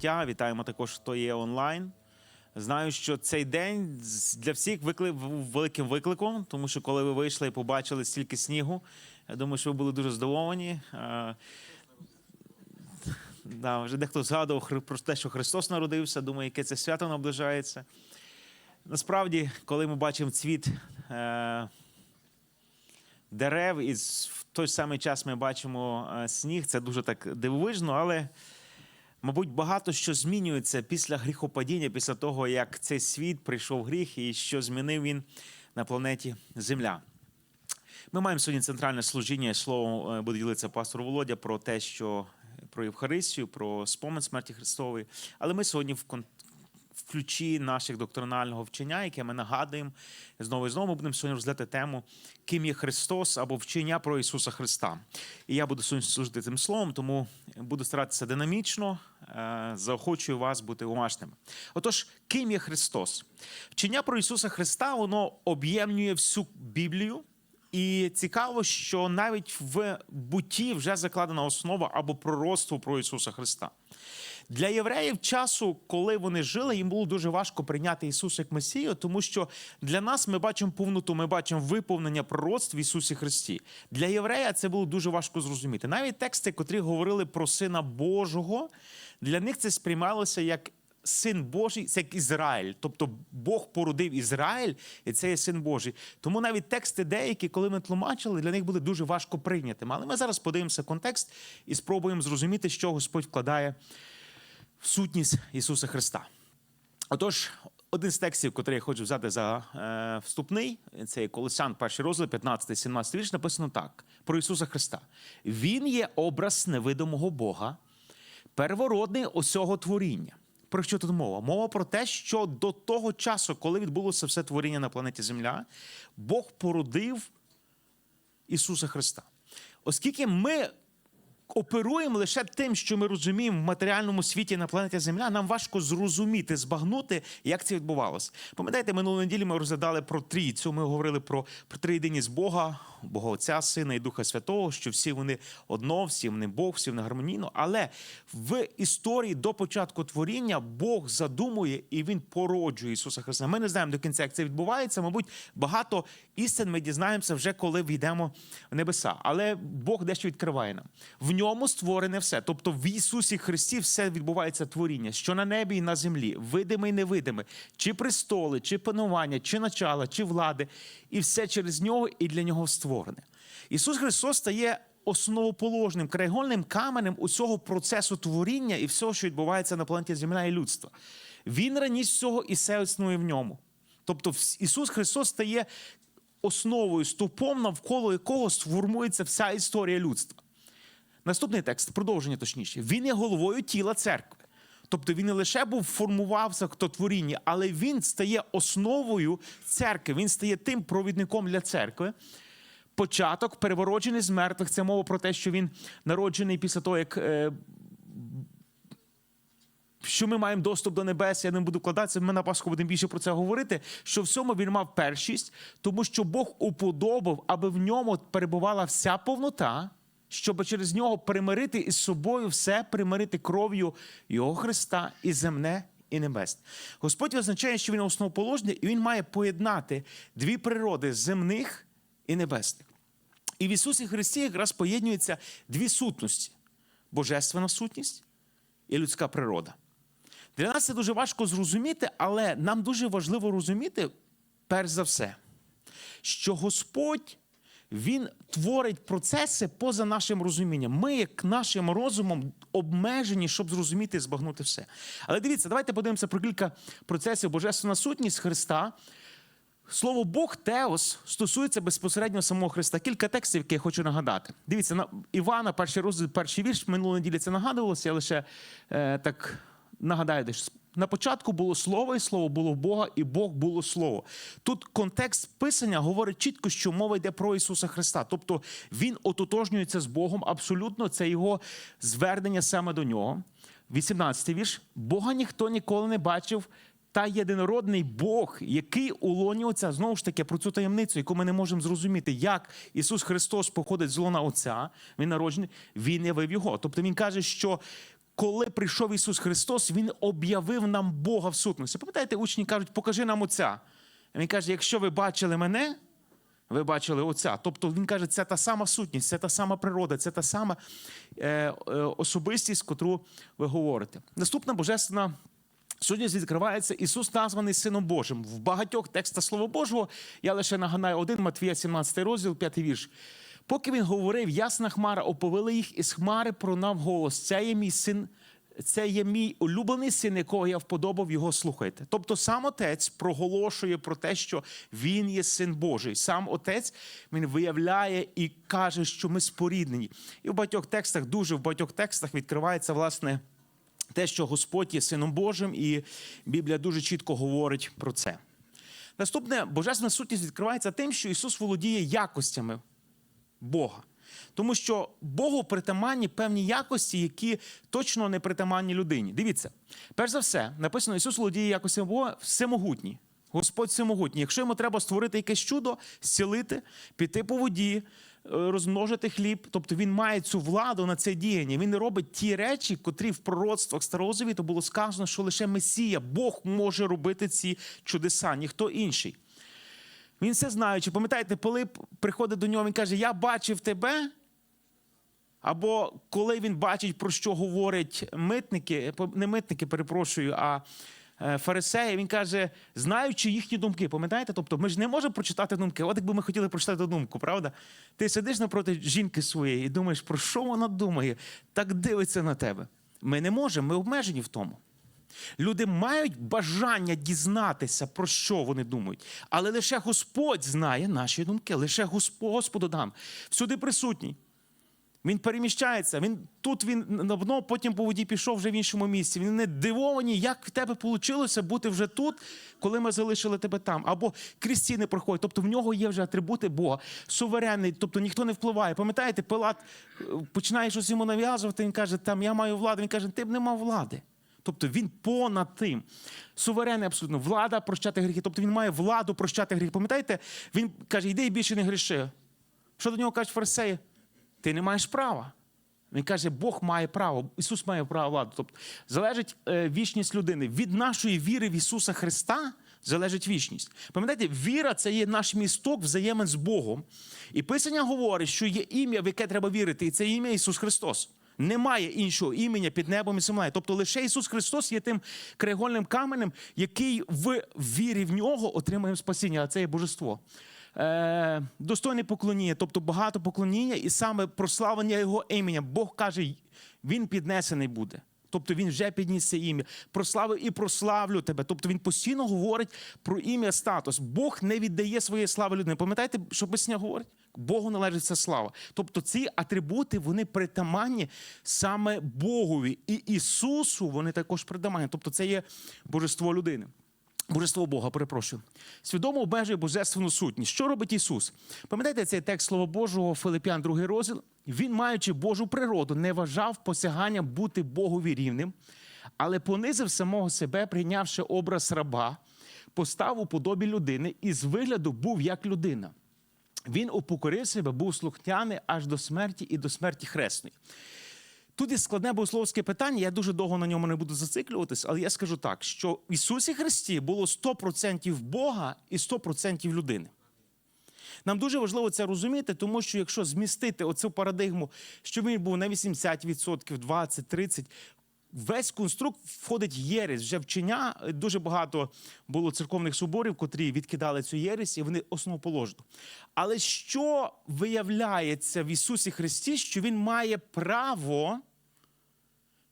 життя. Вітаємо також, хто є онлайн. Знаю, що цей день для всіх викли... був великим викликом, тому що коли ви вийшли і побачили стільки снігу, я думаю, що ви були дуже здивовані. Е, Да, вже дехто згадував про те, що Христос народився, думаю, яке це свято наближається. Насправді, коли ми бачимо цвіт е, дерев, і в той самий час ми бачимо е, сніг, це дуже так дивовижно, але, мабуть, багато що змінюється після гріхопадіння, після того, як цей світ прийшов гріх і що змінив він на планеті Земля. Ми маємо сьогодні центральне служіння. Слово е, буде ділитися пастор Володя про те, що про Євхаристію, про спомин смерті Христової. Але ми сьогодні в в ключі наших доктринального вчення, яке ми нагадуємо знову і знову будемо сьогодні розглядати тему Ким є Христос або вчення про Ісуса Христа. І я буду сьогодні служити цим словом, тому буду старатися динамічно, е, заохочую вас бути уважними. Отож, ким є Христос? Вчення про Ісуса Христа воно об'ємнює всю Біблію. І цікаво, що навіть в бутті вже закладена основа або пророцтво про Ісуса Христа. Для євреїв часу, коли вони жили, їм було дуже важко прийняти Ісуса як Месію, тому що для нас ми бачимо повноту, ми бачимо виповнення пророцтв в Ісусі Христі. Для єврея це було дуже важко зрозуміти. Навіть тексти, котрі говорили про Сина Божого, для них це сприймалося як Син Божий це як Ізраїль, тобто Бог породив Ізраїль, і це є син Божий. Тому навіть тексти деякі, коли ми тлумачили, для них були дуже важко прийнятими. Але ми зараз подивимося контекст і спробуємо зрозуміти, що Господь вкладає в сутність Ісуса Христа. Отож, один з текстів, який я хочу взяти за е, вступний, це є Колосян, перший розділ, 15-17 вірш, написано так: про Ісуса Христа. Він є образ невидимого Бога, первородний усього творіння. Про що тут мова? Мова про те, що до того часу, коли відбулося все творіння на планеті Земля, Бог породив Ісуса Христа. Оскільки ми оперуємо лише тим, що ми розуміємо в матеріальному світі на планеті Земля, нам важко зрозуміти, збагнути, як це відбувалося. Пам'ятаєте, минулої неділі ми розглядали про трійцю. Ми говорили про, про триєдиність Бога, Бога Отця, Сина і Духа Святого, що всі вони одно, всі вони Бог, всі вони гармонійно. Але в історії до початку творіння Бог задумує і Він породжує Ісуса Христа. Ми не знаємо до кінця, як це відбувається. Мабуть, багато істин ми дізнаємося вже коли війдемо в небеса. Але Бог дещо відкриває нам. В ньому створене все. Тобто в Ісусі Христі все відбувається творіння, що на небі і на землі, видиме і невидиме, чи престоли, чи панування, чи начала, чи влади, і все через нього і для нього створене. Ісус Христос стає основоположним, краєгольним каменем усього процесу творіння і всього, що відбувається на планеті Земля і людства. Він раніше всього і все існує в ньому. Тобто Ісус Христос стає основою, стовпом, навколо якого сформується вся історія людства. Наступний текст, продовження точніше. Він є головою тіла церкви. Тобто він не лише був формувався хто творіння, але він стає основою церкви. Він стає тим провідником для церкви. Початок, перевороджений з мертвих. Це мова про те, що він народжений після того, як. Е, що ми маємо доступ до небес, я не буду вкладатися, ми на Пасху будемо більше про це говорити. Що в цьому він мав першість, тому що Бог уподобав, аби в ньому перебувала вся повнота, щоб через нього примирити із собою все, примирити кров'ю Його Христа і земне, і небесне. Господь визначає, що він основоположний, і він має поєднати дві природи земних і небесних. І в Ісусі Христі якраз поєднуються дві сутності: божественна сутність і людська природа. Для нас це дуже важко зрозуміти, але нам дуже важливо розуміти, перш за все, що Господь Він творить процеси поза нашим розумінням. Ми, як нашим розумом, обмежені, щоб зрозуміти і збагнути все. Але дивіться, давайте подивимося про кілька процесів Божественна сутність Христа. Слово Бог Теос стосується безпосередньо самого Христа. Кілька текстів, які я хочу нагадати. Дивіться, на Івана, перший розділ, перший вірш, минулої неділі це нагадувалося, я лише е, так нагадаю, десь. На початку було слово, і слово було в Бога, і Бог було слово. Тут контекст писання говорить чітко, що мова йде про Ісуса Христа. Тобто Він ототожнюється з Богом абсолютно, це його звернення саме до нього. 18-й вірш. Бога ніхто ніколи не бачив, та єдинородний Бог, який у Отця, знову ж таки, про цю таємницю, яку ми не можемо зрозуміти, як Ісус Христос походить з лона Отця, Він народжений, Він явив його. Тобто Він каже, що коли прийшов Ісус Христос, Він об'явив нам Бога в сутності. Пам'ятаєте, учні кажуть, покажи нам Отця. Він каже, якщо ви бачили мене, ви бачили Отця. Тобто він каже, це та сама сутність, це та сама природа, це та сама е, е, особистість, котру ви говорите. Наступна божественна сутність відкривається. Ісус названий Сином Божим. В багатьох текстах Слова Божого я лише нагадаю один Матвія, 17 розділ, 5 вірш. Поки він говорив, ясна хмара оповила їх, і з хмари пролунав голос. Це є мій син. Це є мій улюблений син, якого я вподобав, його слухайте. Тобто сам отець проголошує про те, що він є син Божий. Сам отець він виявляє і каже, що ми споріднені. І в багатьох текстах, дуже в багатьох текстах відкривається власне те, що Господь є сином Божим, і Біблія дуже чітко говорить про це. Наступне божественна сутність відкривається тим, що Ісус володіє якостями Бога. Тому що Богу притаманні певні якості, які точно не притаманні людині. Дивіться, перш за все, написано, Ісус володіє якостями Бога всемогутній. Господь всемогутній. Якщо йому треба створити якесь чудо, зцілити, піти по воді, е, розмножити хліб, тобто він має цю владу на це діяння. Він робить ті речі, котрі в пророцтвах Старого Завіту було сказано, що лише Месія, Бог може робити ці чудеса, ніхто інший. Він все знаючи. Пам'ятаєте, Пилип приходить до нього, він каже: Я бачив тебе. Або коли він бачить, про що говорять митники, не митники, перепрошую, а е, фарисеї, він каже, знаючи їхні думки, пам'ятаєте? Тобто ми ж не можемо прочитати думки. От якби ми хотіли прочитати думку, правда? Ти сидиш напроти жінки своєї і думаєш, про що вона думає, так дивиться на тебе. Ми не можемо, ми обмежені в тому. Люди мають бажання дізнатися, про що вони думають. Але лише Господь знає наші думки, лише Господу дам. Всюди присутній. Він переміщається. Він тут він давно, потім по воді пішов вже в іншому місці. Він не дивовані, як в тебе вийшло бути вже тут, коли ми залишили тебе там. Або крізь ціни проходять. Тобто в нього є вже атрибути Бога, суверенний, тобто ніхто не впливає. Пам'ятаєте, Пилат е, починає щось йому нав'язувати. Він каже, там я маю владу. Він каже, ти б не мав влади. Тобто він понад тим. Суверенний абсолютно влада прощати гріхи. Тобто він має владу прощати гріхи. Пам'ятаєте, він каже, йди і більше не гріши. Що до нього кажуть фарисеї? Ти не маєш права. Він каже, Бог має право, Ісус має право владу. Тобто залежить е, вічність людини. Від нашої віри в Ісуса Христа залежить вічність. Пам'ятаєте, віра це є наш місток взаємин з Богом. І Писання говорить, що є ім'я, в яке треба вірити, і це ім'я Ісус Христос. Немає іншого імені під небом і землею. Тобто лише Ісус Христос є тим кригольним каменем, який в вірі в нього отримуємо спасіння, а це є божество. Е, достойне поклоніння, тобто багато поклоніння, і саме прославлення Його імені. Бог каже, він піднесений буде. Тобто він вже підніс це ім'я, прославив і прославлю тебе. Тобто він постійно говорить про ім'я статус. Бог не віддає своєї слави людині. Пам'ятаєте, що Писання говорить? Богу належить ця слава. Тобто ці атрибути вони притаманні саме Богові. І Ісусу вони також притаманні. Тобто це є божество людини. Божество Бога, перепрошую. Свідомо обмежує божественну сутність. Що робить Ісус? Пам'ятаєте цей текст Слова Божого, Филип'ян, 2 розділ? Він, маючи Божу природу, не вважав посяганням бути Богові рівним, але понизив самого себе, прийнявши образ раба, постав у подобі людини і з вигляду був як людина. Він упокорив себе, був слухняний аж до смерті і до смерті хресної. Тут є складне богословське питання, я дуже довго на ньому не буду зациклюватись, але я скажу так, що в Ісусі Христі було 100% Бога і 100% людини. Нам дуже важливо це розуміти, тому що якщо змістити оцю парадигму, що він був на 80%, 20, 30, весь конструкт входить єресь, вже вчення. Дуже багато було церковних соборів, котрі відкидали цю єресь, і вони основоположно. Але що виявляється в Ісусі Христі, що Він має право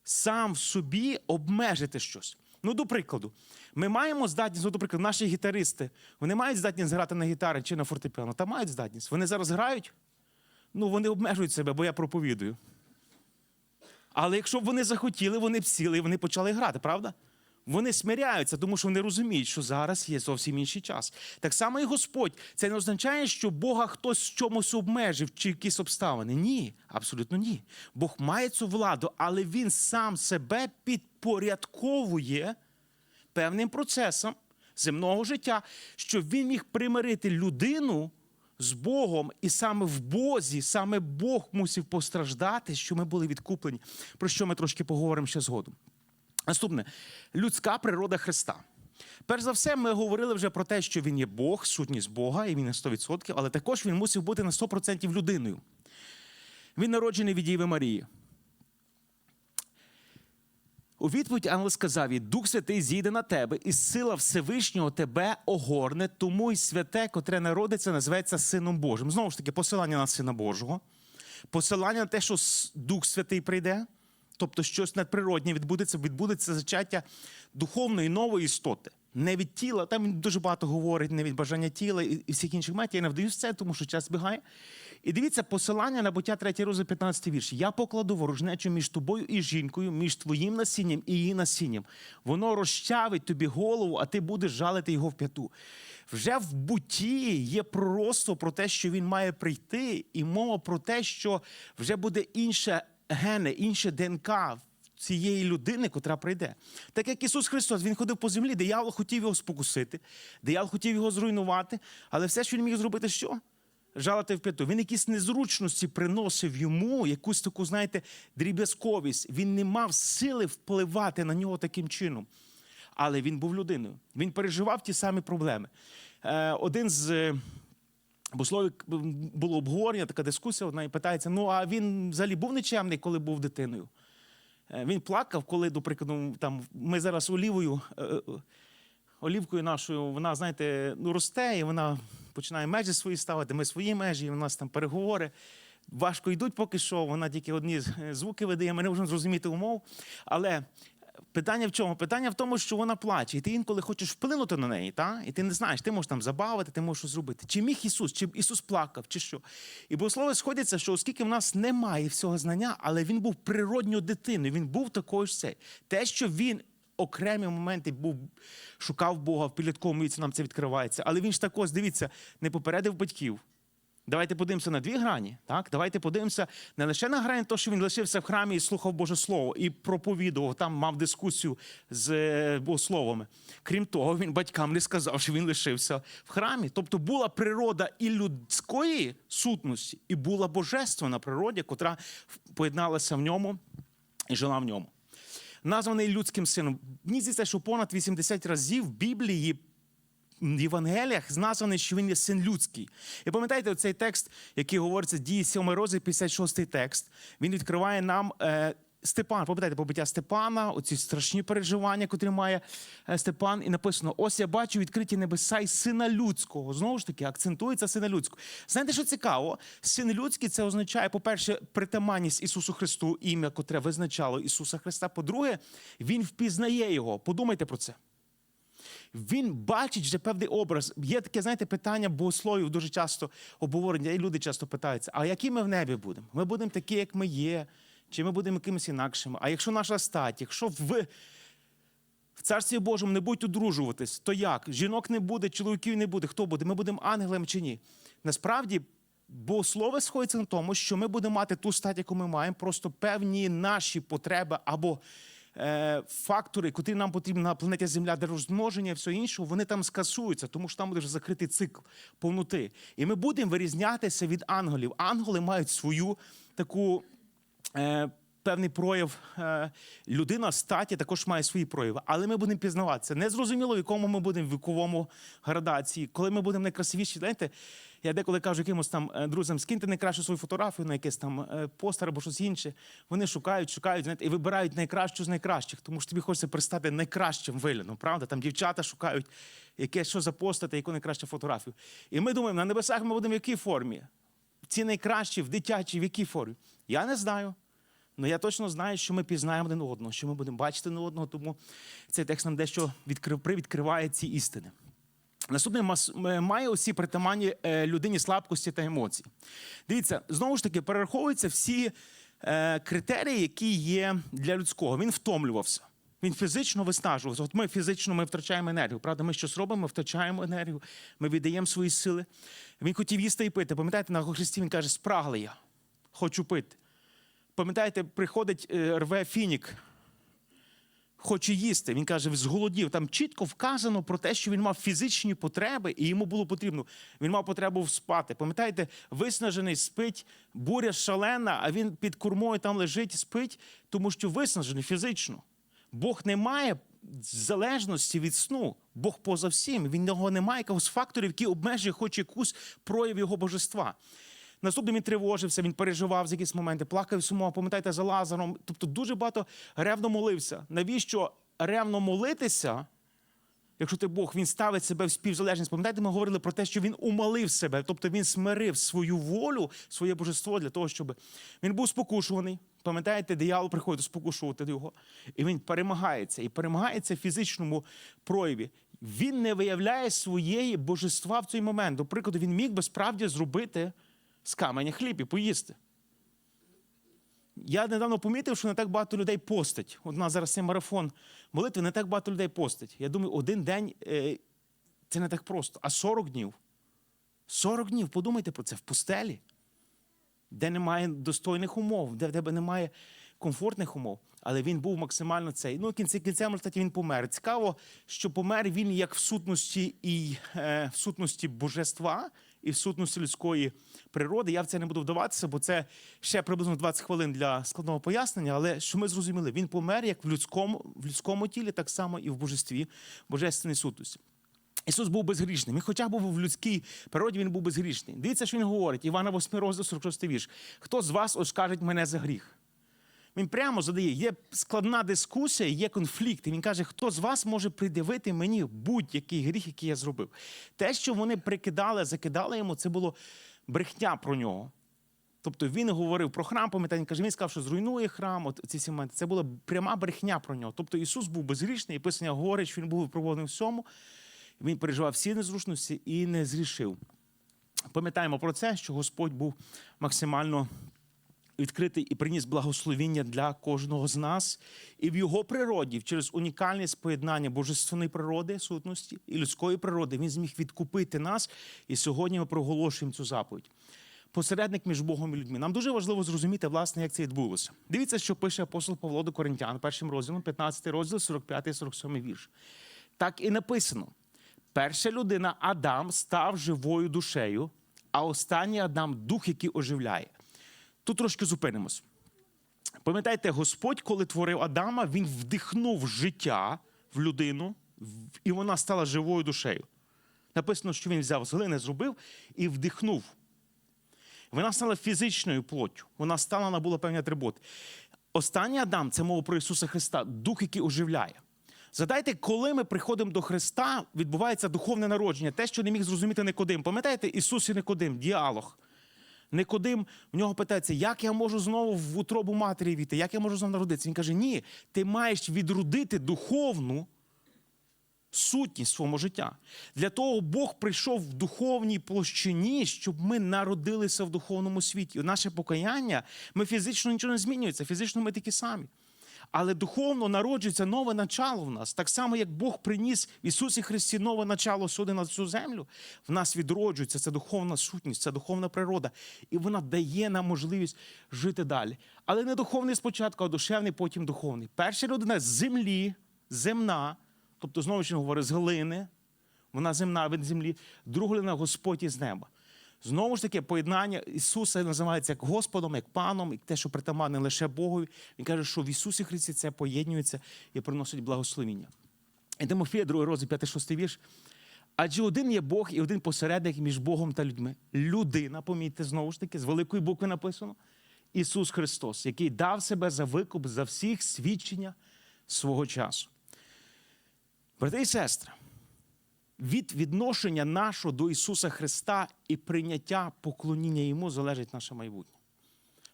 сам в собі обмежити щось. Ну, до прикладу, ми маємо здатність, ну, до прикладу, наші гітаристи, вони мають здатність грати на гітарі чи на фортепіано, та мають здатність. Вони зараз грають, ну вони обмежують себе, бо я проповідую. Але якщо б вони захотіли, вони б сіли і вони почали грати, правда? Вони смиряються, тому що вони розуміють, що зараз є зовсім інший час. Так само і Господь. Це не означає, що Бога хтось в чомусь обмежив чи якісь обставини. Ні, абсолютно ні. Бог має цю владу, але він сам себе підпорядковує певним процесом земного життя, щоб він міг примирити людину з Богом, і саме в Бозі, саме Бог мусив постраждати, що ми були відкуплені. Про що ми трошки поговоримо ще згодом. Наступне людська природа Христа. Перш за все, ми говорили вже про те, що він є Бог, сутність Бога, і він на 100%, але також він мусив бути на 100% людиною. Він народжений від Діви Марії. У відповідь ангел сказав їй, Дух Святий зійде на тебе, і сила Всевишнього тебе огорне, тому й святе, котре народиться, називається Сином Божим. Знову ж таки, посилання на Сина Божого, посилання на те, що Дух Святий прийде, тобто щось надприроднє відбудеться, відбудеться зачаття духовної нової істоти. Не від тіла, там він дуже багато говорить, не від бажання тіла і, всіх інших метів. Я не вдаюсь це, тому що час збігає. І дивіться, посилання на буття 3 розділ 15 вірш. Я покладу ворожнечу між тобою і жінкою, між твоїм насінням і її насінням. Воно розчавить тобі голову, а ти будеш жалити його в п'яту. Вже в бутті є пророцтво про те, що він має прийти, і мова про те, що вже буде інше гене, інше ДНК цієї людини, котра прийде. Так як Ісус Христос, Він ходив по землі, диявол хотів його спокусити, диявол хотів його зруйнувати, але все, що він міг зробити, що? Жалити в п'яту. Він якісь незручності приносив йому, якусь таку, знаєте, дріб'язковість. Він не мав сили впливати на нього таким чином. Але він був людиною. Він переживав ті самі проблеми. Е, один з е, богословів було обговорення, така дискусія, одна і питається: ну а він взагалі був нечемний, коли був дитиною? Е, Він плакав, коли, до прикладу, там ми зараз олівою, е, е, олівкою нашою, вона, знаєте, ну росте, і вона починає межі свої ставити, ми свої межі, і у нас там переговори. Важко йдуть поки що, вона тільки одні звуки видає, ми не можемо зрозуміти умов. Але питання в чому? Питання в тому, що вона плаче, і ти інколи хочеш вплинути на неї, та? і ти не знаєш, ти можеш там забавити, ти можеш щось зробити. Чи міг Ісус, чи Ісус плакав, чи що. І богослови сходяться, що оскільки в нас немає всього знання, але він був природньою дитиною, він був такою ж цей. Те, що він окремі моменти був, шукав Бога в підлітковому віці, нам це відкривається. Але він ж також, дивіться, не попередив батьків. Давайте подивимося на дві грані. Так? Давайте подивимося не лише на грані, то, що він лишився в храмі і слухав Боже Слово, і проповідував, там мав дискусію з е, богословами. Крім того, він батькам не сказав, що він лишився в храмі. Тобто була природа і людської сутності, і була божественна природа, котра поєдналася в ньому і жила в ньому. Названий людським сином. Мені здається, що понад 80 разів в Біблії Євангеліях названий, що він є син людський. І пам'ятаєте, цей текст, який говориться дії 7 розділ, 56 текст, він відкриває нам. Е, Степан, пам'ятаєте, побиття Степана, оці страшні переживання, котрі має е, Степан, і написано: ось я бачу відкриті небеса і сина людського. Знову ж таки, акцентується сина людського. Знаєте, що цікаво? Син людський це означає, по-перше, притаманність Ісусу Христу, ім'я, котре визначало Ісуса Христа. По-друге, він впізнає його. Подумайте про це він бачить вже певний образ. Є таке, знаєте, питання богословів дуже часто обговорення, і люди часто питаються: а які ми в небі будемо? Ми будемо такі, як ми є, чи ми будемо якимось інакшими? А якщо наша стать, якщо в, в Царстві Божому не будуть одружуватись, то як? Жінок не буде, чоловіків не буде. Хто буде? Ми будемо ангелами чи ні? Насправді. Богослови сходяться на тому, що ми будемо мати ту стать, яку ми маємо, просто певні наші потреби або фактори, котрі нам потрібні на планеті Земля для розмноження і все інше, вони там скасуються, тому що там буде вже закритий цикл повноти. І ми будемо вирізнятися від ангелів. Ангели мають свою таку. Певний прояв е, людина статі також має свої прояви, але ми будемо пізнаватися. Не зрозуміло, в якому ми будемо в віковому градації, коли ми будемо найкрасивіші. Знаєте, я деколи кажу якимось там е, друзям, скиньте найкращу свою фотографію на якийсь там е, постер або щось інше. Вони шукають, шукають, знаєте, і вибирають найкращу з найкращих, тому що тобі хочеться пристати найкращим виглядом, правда? Там дівчата шукають яке що запостити, яку найкращу фотографію. І ми думаємо, на небесах ми будемо в якій формі? Ці найкращі в дитячій, в якій формі? Я не знаю. Але я точно знаю, що ми пізнаємо один одного, що ми будемо бачити один одного, тому цей текст нам дещо відкрив, привідкриває ці істини. Наступний мас- має усі притаманні е, людині слабкості та емоцій. Дивіться, знову ж таки, перераховуються всі е, критерії, які є для людського. Він втомлювався. Він фізично виснажувався. От ми фізично ми втрачаємо енергію. Правда, ми щось робимо, ми втрачаємо енергію, ми віддаємо свої сили. Він хотів їсти і пити. Пам'ятаєте, на Христі він каже: спрагли я, хочу пити. Пам'ятаєте, приходить, е, рве фінік хоче їсти. Він каже, зголодів. Там чітко вказано про те, що він мав фізичні потреби, і йому було потрібно. Він мав потребу спати. Пам'ятаєте, виснажений спить, буря шалена, а він під кормою там лежить, спить, тому що виснажений фізично. Бог не має залежності від сну. Бог поза всім. Він нього немає якогось факторів, які обмежує хоч якусь прояв його божества. Наступним він тривожився, він переживав з якісь моменти, плакав, сумував, пам'ятаєте, за Лазаром. Тобто дуже багато ревно молився. Навіщо ревно молитися? Якщо ти Бог, він ставить себе в співзалежність. Пам'ятаєте, ми говорили про те, що він умалив себе, тобто він смирив свою волю, своє божество для того, щоб він був спокушуваний. Пам'ятаєте, диявол приходить спокушувати його, і він перемагається. І перемагається в фізичному прояві. Він не виявляє своєї божества в цей момент. До прикладу, він міг би справді зробити з каменя хліб і поїсти. Я недавно помітив, що не так багато людей постить. От у нас зараз цей марафон молитви, не так багато людей постить. Я думаю, один день е, це не так просто. А 40 днів. 40 днів, подумайте про це, в пустелі, де немає достойних умов, де в тебе немає комфортних умов. Але він був максимально цей. Ну, в кінці кінцем, результаті він помер. Цікаво, що помер він як в сутності і е, в сутності божества, і сутності людської природи. Я в це не буду вдаватися, бо це ще приблизно 20 хвилин для складного пояснення. Але що ми зрозуміли, він помер як в людському, в людському тілі, так само і в божестві, божественній сутності. Ісус був безгрішним. І хоча був в людській природі, він був безгрішний. Дивіться, що він говорить. Івана 8 розділ 46 вірш. Хто з вас оскаржить мене за гріх? Він прямо задає, є складна дискусія, є конфлікт. І він каже, хто з вас може придивити мені будь-який гріх, який я зробив. Те, що вони прикидали, закидали йому, це було брехня про нього. Тобто він говорив про храм, пам'ятаєте, каже, він сказав, що зруйнує храм. От ці всі моменти. Це була пряма брехня про нього. Тобто Ісус був безгрішний, і писання що він був випробований всьому. Він переживав всі незручності і не зрішив. Пам'ятаємо про це, що Господь був максимально відкритий і приніс благословіння для кожного з нас. І в його природі, через унікальність поєднання божественної природи, сутності і людської природи, він зміг відкупити нас. І сьогодні ми проголошуємо цю заповідь. Посередник між Богом і людьми. Нам дуже важливо зрозуміти, власне, як це відбулося. Дивіться, що пише апостол Павло до Коринтян, першим розділом, 15 розділ, 45 і 47 вірш. Так і написано: перша людина Адам став живою душею, а останній Адам дух, який оживляє. Тут трошки зупинимось. Пам'ятаєте, Господь, коли творив Адама, він вдихнув життя в людину, і вона стала живою душею. Написано, що він взяв з глини, зробив і вдихнув. Вона стала фізичною плоттю. Вона стала, набула певні атрибути. Останній Адам це мова про Ісуса Христа, дух, який оживляє. Задайте, коли ми приходимо до Христа, відбувається духовне народження, те, що не міг зрозуміти Никодим. Пам'ятаєте, Ісус і Никодим, діалог. Никодим в нього питається, як я можу знову в утробу матері війти, як я можу знову народитися. Він каже: ні, ти маєш відродити духовну сутність свого життя. Для того Бог прийшов в духовній площині, щоб ми народилися в духовному світі. Наше покаяння, ми фізично нічого не змінюється, фізично ми такі самі. Але духовно народжується нове начало в нас. Так само, як Бог приніс в Ісусі Христі нове начало сюди на цю землю, в нас відроджується ця духовна сутність, ця духовна природа. І вона дає нам можливість жити далі. Але не духовний спочатку, а душевний, потім духовний. Перша людина з землі, земна, тобто, знову ж говорю, з глини, вона земна від землі, друга людина Господь із неба. Знову ж таки, поєднання Ісуса називається як Господом, як Паном, і те, що притаманне лише Богові. Він каже, що в Ісусі Христі це поєднується і приносить благословіння. І Тимофія, 2 розділ, 5-6 вірш. Адже один є Бог і один посередник між Богом та людьми. Людина, помітьте, знову ж таки, з великої букви написано. Ісус Христос, який дав себе за викуп за всіх свідчення свого часу. Брати і сестри, від відношення нашого до Ісуса Христа і прийняття поклоніння Йому залежить наше майбутнє.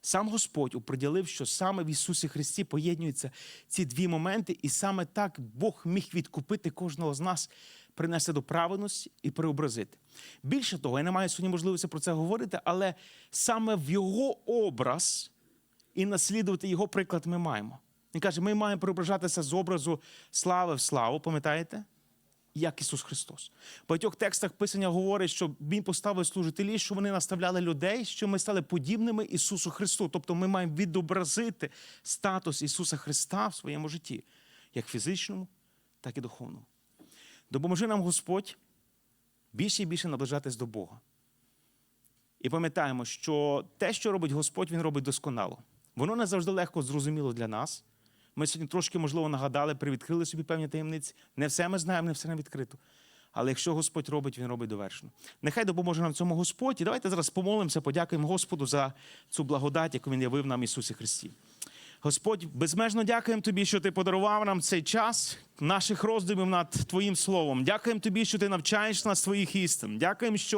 Сам Господь оприділив, що саме в Ісусі Христі поєднуються ці дві моменти, і саме так Бог міг відкупити кожного з нас, принести до праведності і преобразити. Більше того, я не маю сьогодні можливості про це говорити, але саме в Його образ і наслідувати Його приклад ми маємо. Він каже, ми маємо преображатися з образу слави в славу, пам'ятаєте? Як Ісус Христос. В багатьох текстах Писання говорить, що Він поставив служителі, що вони наставляли людей, що ми стали подібними Ісусу Христу. Тобто ми маємо відобразити статус Ісуса Христа в своєму житті. як фізичному, так і духовному. Допоможи нам, Господь, більше і більше наближатись до Бога. І пам'ятаємо, що те, що робить Господь, Він робить досконало. Воно не завжди легко зрозуміло для нас. Ми сьогодні трошки, можливо, нагадали, привідкрили собі певні таємниці. Не все ми знаємо, не все нам відкрито. Але якщо Господь робить, Він робить довершено. Нехай допоможе нам цьому Господь. І давайте зараз помолимося, подякуємо Господу за цю благодать, яку Він явив нам Ісусі Христі. Господь, безмежно дякуємо Тобі, що Ти подарував нам цей час наших роздумів над Твоїм Словом. Дякуємо Тобі, що Ти навчаєш нас Твоїх істин. Дякуємо, що